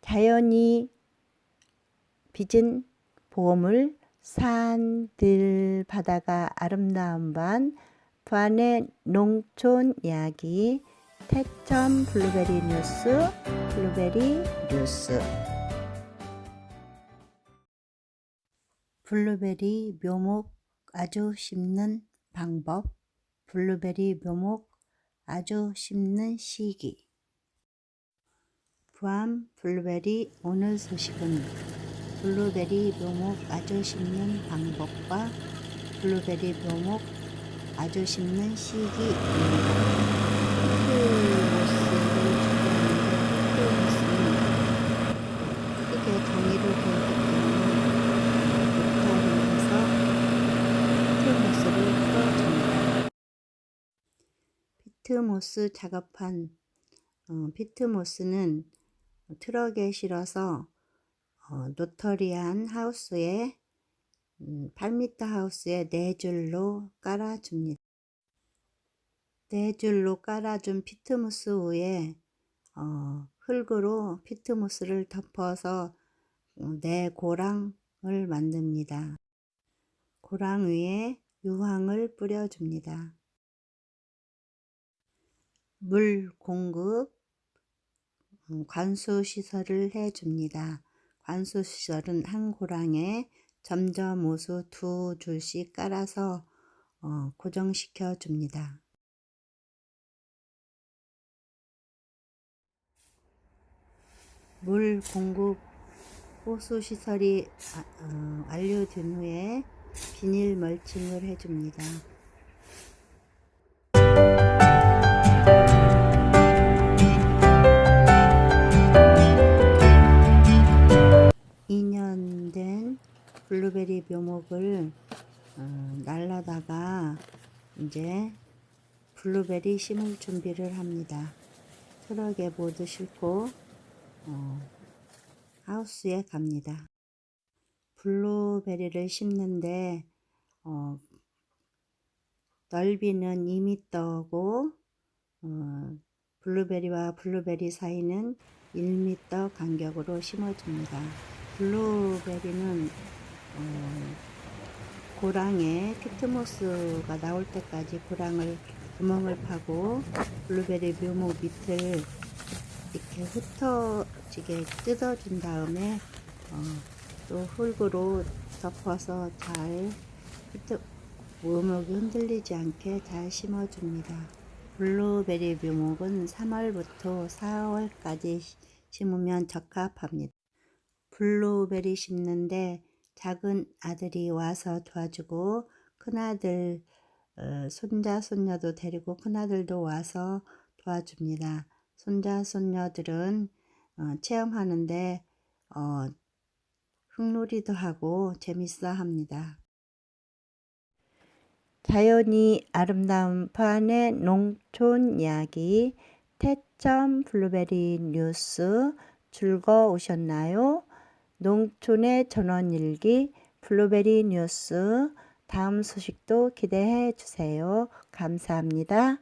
자연이 빚은 보물 산들 바다가 아름다운 반 부안의 농촌 이야기 태천 블루베리 뉴스 블루베리 뉴스. 블루베리 묘목 아주 심는 방법 블루베리 묘목 아주 심는 시기 부암 블루베리 오늘 소식은 블루베리 묘목 아주 심는 방법과 블루베리 묘목 아주 심는 시기입니다. 피트모스 작업한 어, 피트모스는 트럭에 실어서 어, 노터리안 하우스에 음, 8m 하우스에 네 줄로 깔아줍니다. 네 줄로 깔아준 피트무스 위에 어, 흙으로 피트무스를 덮어서 어, 네 고랑을 만듭니다. 고랑 위에 유황을 뿌려줍니다. 물 공급 음, 관수 시설을 해줍니다. 관수 시설은 한 고랑에 점점 모수 두 줄씩 깔아서 어, 고정시켜 줍니다. 물 공급 호수 시설이 아, 어, 완료된 후에 비닐 멀칭을 해줍니다. 블루베리 묘목을 어, 날라다가 이제 블루베리 심을 준비를 합니다. 트럭에 모두 싣고 어, 하우스에 갑니다. 블루베리를 심는데 어, 넓이는 2m고 어, 블루베리와 블루베리 사이는 1m 간격으로 심어줍니다. 블루베리는 어, 고랑에 피트모스가 나올 때까지 고랑을 구멍을 파고 블루베리 묘목 밑을 이렇게 흩어지게 뜯어준 다음에 어, 또 흙으로 덮어서 잘 피트, 묘목이 흔들리지 않게 잘 심어줍니다. 블루베리 묘목은 3월부터 4월까지 심으면 적합합니다. 블루베리 심는데 작은 아들이 와서 도와주고 큰아들 어, 손자 손녀도 데리고 큰아들도 와서 도와줍니다. 손자 손녀들은 어, 체험하는데 어, 흙놀이도 하고 재밌어 합니다. 자연이 아름다운 파안의 농촌 이야기 태점 블루베리 뉴스 즐거우셨나요? 농촌의 전원일기 블루베리 뉴스 다음 소식도 기대해 주세요. 감사합니다.